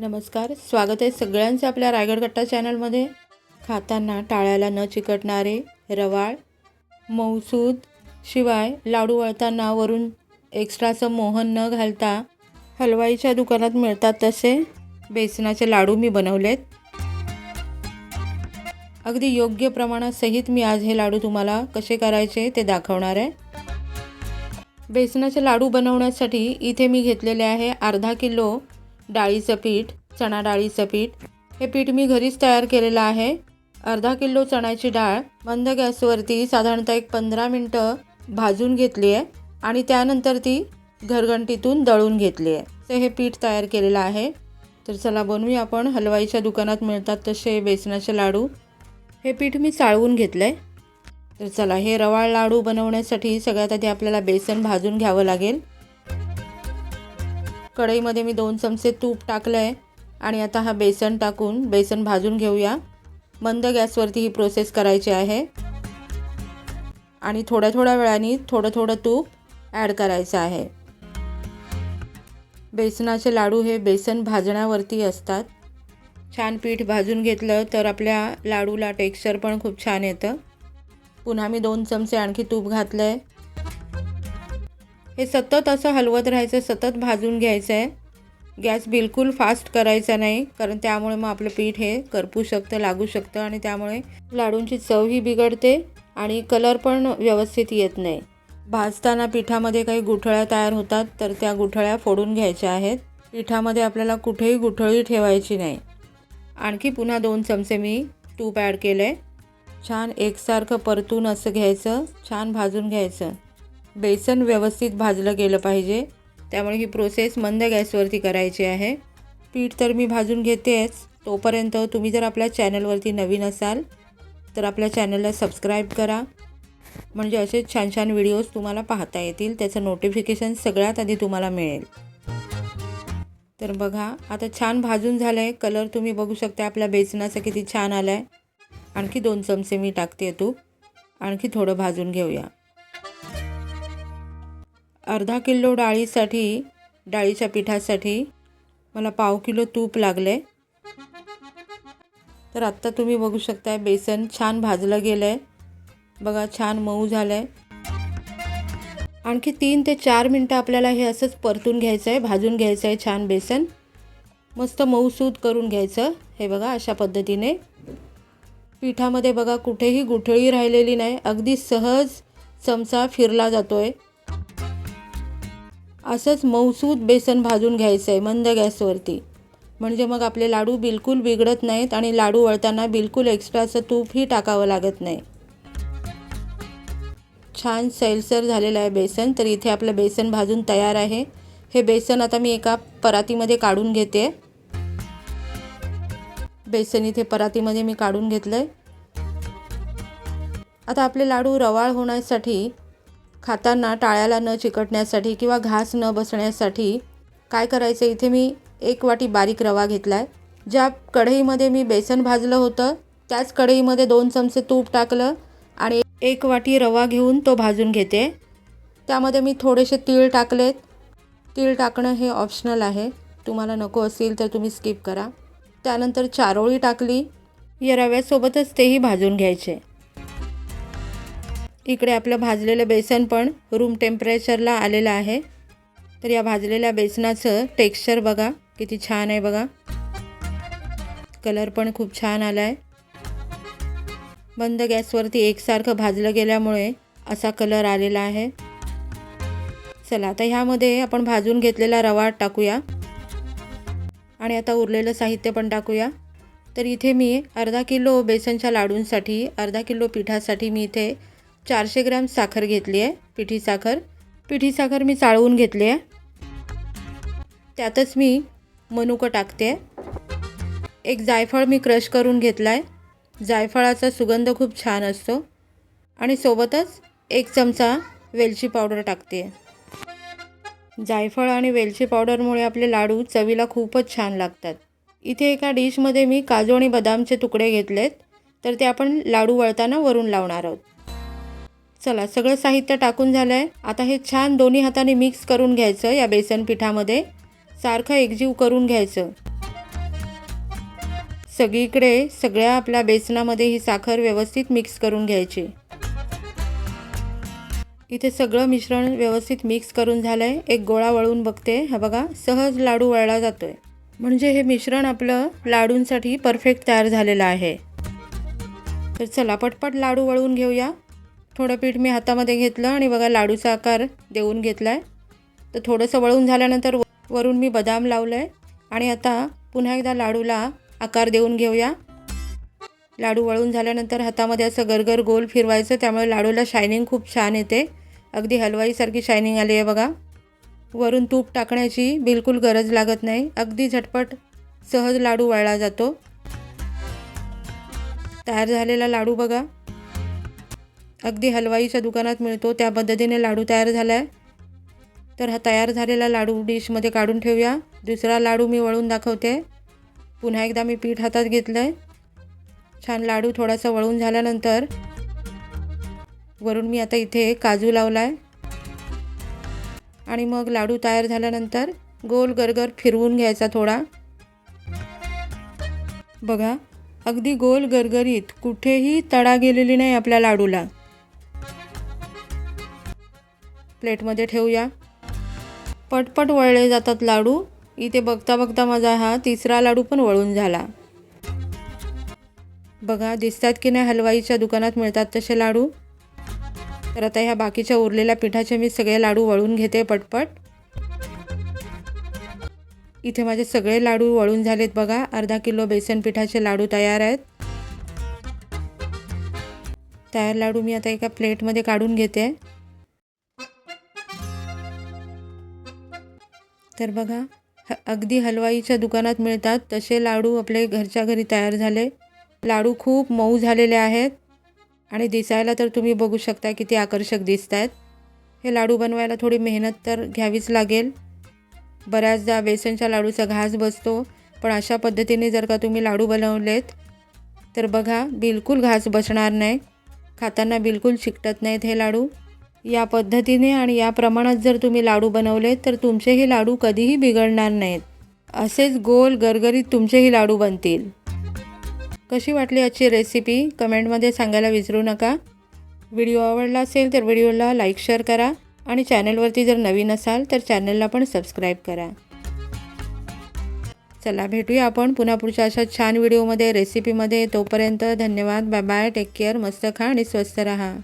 नमस्कार स्वागत आहे सगळ्यांचे आपल्या रायगड कट्टा चॅनलमध्ये. खाताना टाळ्याला न चिकटणारे रवाळ मऊसूद शिवाय लाडू वळताना वरून एक्स्ट्राचं मोहन न घालता हलवाईच्या दुकानात मिळतात तसे बेसनाचे लाडू मी बनवलेत. अगदी योग्य प्रमाणासहित मी आज हे लाडू तुम्हाला कसे करायचे ते दाखवणार आहे. बेसनाचे लाडू बनवण्यासाठी इथे मी घेतलेले आहे अर्धा किलो डाळीचं पीठ चणा डाळीचं पीठ. हे पीठ मी घरीच तयार केलेलं आहे. अर्धा किलो चण्याची डाळ मंद गॅसवरती साधारणतः एक पंधरा मिनटं भाजून घेतली आहे आणि त्यानंतर ती घरघंटीतून दळून घेतली आहे. तर हे पीठ तयार केलेलं आहे. तर चला बनवूया आपण. हलवाईच्या दुकानात मिळतात तसे बेसनाचे लाडू. हे पीठ मी चाळवून घेतलं आहे तर चला हे रवाळ लाडू बनवण्यासाठी सगळ्यात आधी आपल्याला बेसन भाजून घ्यावं लागेल. कढईमध्ये मी दोन चमचे तूप टाकलं आहे आणि आता हा बेसन टाकून बेसन भाजून घेऊया. मंद गॅसवरती ही प्रोसेस करायची आहे. आणि थोड्या थोड्या वेळाने थोडं थोडं तूप ॲड करायचं आहे. बेसनाचे लाडू हे बेसन भाजण्यावरती असतात. छान पीठ भाजून घेतलं तर आपल्या लाडूला टेक्स्चर पण खूप छान येतं. पुन्हा मी दोन चमचे आणखी तूप घातलं आहे हे सतत असं हलवत राहायचं सतत भाजून घ्यायचं आहे गॅस बिलकुल फास्ट करायचा नाही कारण त्यामुळे मग आपलं पीठ हे करपू शकतं लागू शकतं आणि त्यामुळे लाडूंची चवही बिघडते आणि कलर पण व्यवस्थित येत नाही. भाजताना पिठामध्ये काही गुठळ्या तयार होतात तर त्या गुठळ्या फोडून घ्यायच्या आहेत. पिठामध्ये आपल्याला कुठेही गुठळी ठेवायची नाही. आणखी पुन्हा दोन चमचे मी तूप ॲड केलं आहे छान एकसारखं परतून असं घ्यायचं छान भाजून घ्यायचं. बेसन व्यवस्थित भाजलं गेलं पाहिजे. त्यामुळे ही प्रोसेस मंद गॅसवरती करायची आहे. पीठ तर मी भाजून घेतेच. तोपर्यंत तुम्ही जर आपल्या चॅनलवरती नवीन असाल तर आपल्या चॅनलला सबस्क्राईब करा. म्हणजे असे छान छान व्हिडिओज तुम्हाला पाहता येतील. त्याचं नोटिफिकेशन सगळ्यात आधी तुम्हाला मिळेल. तर बघा आता छान भाजून झालं आहे कलर तुम्ही बघू शकता आपल्या बेसनाचा किती छान आला आहे आणखी दोन चमचे मी टाकते तूप आणखी थोडं भाजून घेऊया. अर्धा किलो डाळीसाठी डाळीच्या पिठासाठी मला पाव किलो तूप लागले. तर आत्ता तुम्ही बघू शकताय बेसन छान भाजलं गेलं आहे बघा छान मऊ झालं आहे आणखी तीन ते चार मिनटं आपल्याला हे असंच परतून घ्यायचं आहे भाजून घ्यायचं आहे छान बेसन. मस्त मऊसूद करून घ्यायचं हे बघा अशा पद्धतीने. पिठामध्ये बघा कुठेही गुठळी राहिलेली नाही अगदी सहज चमचा फिरला जातो आहे असंच मऊसूद बेसन भाजून घ्यायचं आहे मंद गॅसवरती. म्हणजे मग आपले लाडू बिलकुल बिघडत नाहीत आणि लाडू वळताना बिलकुल एक्स्ट्राचं तूपही टाकावं लागत नाही. छान सैलसर झालेलं आहे बेसन तर इथे आपलं बेसन भाजून तयार आहे. हे बेसन आता मी एका परातीमध्ये काढून घेते. बेसन इथे परातीमध्ये मी काढून घेतलं आहे आता आपले लाडू रवाळ होण्यासाठी खाताना टाळ्याला न चिकटण्यासाठी किंवा घास न बसण्यासाठी काय करायचं? इथे मी एक वाटी बारीक रवा घेतला आहे ज्या कढईमध्ये मी बेसन भाजलं होतं त्याच कढईमध्ये दोन चमचे तूप टाकलं आणि एक वाटी रवा घेऊन तो भाजून घेते. त्यामध्ये मी थोडेसे तीळ टाकलेत. तीळ टाकणं हे ऑप्शनल आहे. तुम्हाला नको असेल तर तुम्ही स्किप करा. त्यानंतर चारोळी टाकली. या रव्यासोबतच तेही भाजून घ्यायचे. इकडे आपलं भाजलेलं बेसन पण रूम टेम्परेचरला आलेलं आहे. तर या भाजलेल्या बेसनाचं टेक्स्चर बघा किती छान आहे बघा. कलर पण खूप छान आला आहे बंद गॅसवरती एकसारखं भाजलं गेल्यामुळे असा कलर आलेला आहे. चला आता ह्यामध्ये आपण भाजून घेतलेला रवा टाकूया. आणि आता उरलेलं साहित्य पण टाकूया. तर इथे मी अर्धा किलो बेसनच्या लाडूंसाठी अर्धा किलो पिठासाठी मी इथे चारशे ग्रॅम साखर घेतली आहे. पिठी साखर. पिठी साखर मी चाळवून घेतली आहे. त्यातच मी मनुकं टाकते आहे. एक जायफळ मी क्रश करून घेतला आहे जायफळाचा सुगंध खूप छान असतो. आणि सोबतच एक चमचा वेलची पावडर टाकते जायफळ आणि वेलची पावडरमुळे आपले लाडू चवीला खूपच छान लागतात. इथे एका डिशमध्ये मी काजू आणि बदामचे तुकडे घेतलेत. तर ते आपण लाडू वळताना वरून लावणार आहोत. चला सगळं साहित्य टाकून झालं आहे आता हे छान दोन्ही हाताने मिक्स करून घ्यायचं या बेसन पिठामध्ये. सारखं एकजीव करून घ्यायचं. सगळीकडे सगळ्या आपल्या बेसनामध्ये ही साखर व्यवस्थित मिक्स करून घ्यायची. इथे सगळं मिश्रण व्यवस्थित मिक्स करून झालं आहे एक गोळा वळून बघते. हा बघा सहज लाडू वळला जातो आहे म्हणजे हे मिश्रण आपलं लाडूंसाठी परफेक्ट तयार झालेलं आहे. तर चला पटपट लाडू वळवून घेऊया. थोडं पीठ मी हातामध्ये घेतलं आणि बघा लाडूचा आकार देऊन घेतला आहे तर थोडंसं वळून झाल्यानंतर व- वरून मी बदाम लावलं आहे आणि आता पुन्हा एकदा लाडूला आकार देऊन घेऊया. लाडू वळून झाल्यानंतर हातामध्ये असं गरगर गोल फिरवायचं त्यामुळे लाडूला शायनिंग खूप छान येते. अगदी हलवाईसारखी शायनिंग आली आहे बघा. वरून तूप टाकण्याची बिलकुल गरज लागत नाही. अगदी झटपट सहज लाडू वळला जातो. तयार झालेला लाडू बघा. अगदी हलवाईच्या दुकानात मिळतो त्या पद्धतीने लाडू तयार झाला आहे तर हा तयार झालेला लाडू डिशमध्ये काढून ठेवूया. दुसरा लाडू मी वळून दाखवते. पुन्हा एकदा मी पीठ हातात घेतलं आहे छान लाडू थोडासा वळून झाल्यानंतर वरून मी आता इथे काजू लावला आहे आणि मग लाडू तयार झाल्यानंतर गोल गरगर फिरवून घ्यायचा थोडा. बघा अगदी गोल गरगरीत कुठेही तडा गेलेली नाही आपल्या लाडूला. प्लेटमध्ये ठेवूया. पटपट वळले जातात लाडू. इथे बघता बघता माझा हा तिसरा लाडू पण वळून झाला. बघा दिसतात की नाही हलवाईच्या दुकानात मिळतात तसे लाडू? तर आता ह्या बाकीच्या उरलेल्या पिठाचे मी सगळे लाडू वळून घेते पटपट. इथे माझे सगळे लाडू वळून झालेत बघा. अर्धा किलो बेसन पिठाचे लाडू तयार आहेत. तयार लाडू मी आता एका प्लेटमध्ये काढून घेते. तर बघा ह अगदी हलवाईच्या दुकानात मिळतात. तसे लाडू आपले घरच्या घरी तयार झाले. लाडू खूप मऊ झालेले आहेत. आणि दिसायला तर तुम्ही बघू शकता किती आकर्षक दिसत आहेत हे लाडू बनवायला थोडी मेहनत तर घ्यावीच लागेल. बऱ्याचदा बेसनच्या लाडूचा घास बसतो पण अशा पद्धतीने जर का तुम्ही लाडू बनवलेत तर बघा बिलकुल घास बसणार नाही. खाताना बिलकुल चिकटत नाहीत हे लाडू. या पद्धतीने आणि या प्रमाणात जर तुम्ही लाडू बनवले तर तुमचेही लाडू कधीही बिघडणार नाहीत. असेच गोल गरगरीत तुमचेही लाडू बनतील. कशी वाटली आजची रेसिपी कमेंटमध्ये सांगायला विसरू नका. व्हिडिओ आवडला असेल तर व्हिडिओला लाईक शेअर करा आणि चॅनलवरती जर नवीन असाल तर चॅनलला पण सबस्क्राईब करा. चला भेटूया आपण पुन्हा पुढच्या अशा छान व्हिडिओमध्ये रेसिपीमध्ये तोपर्यंत धन्यवाद बाय बाय टेक केअर मस्त खा आणि स्वस्त रहा.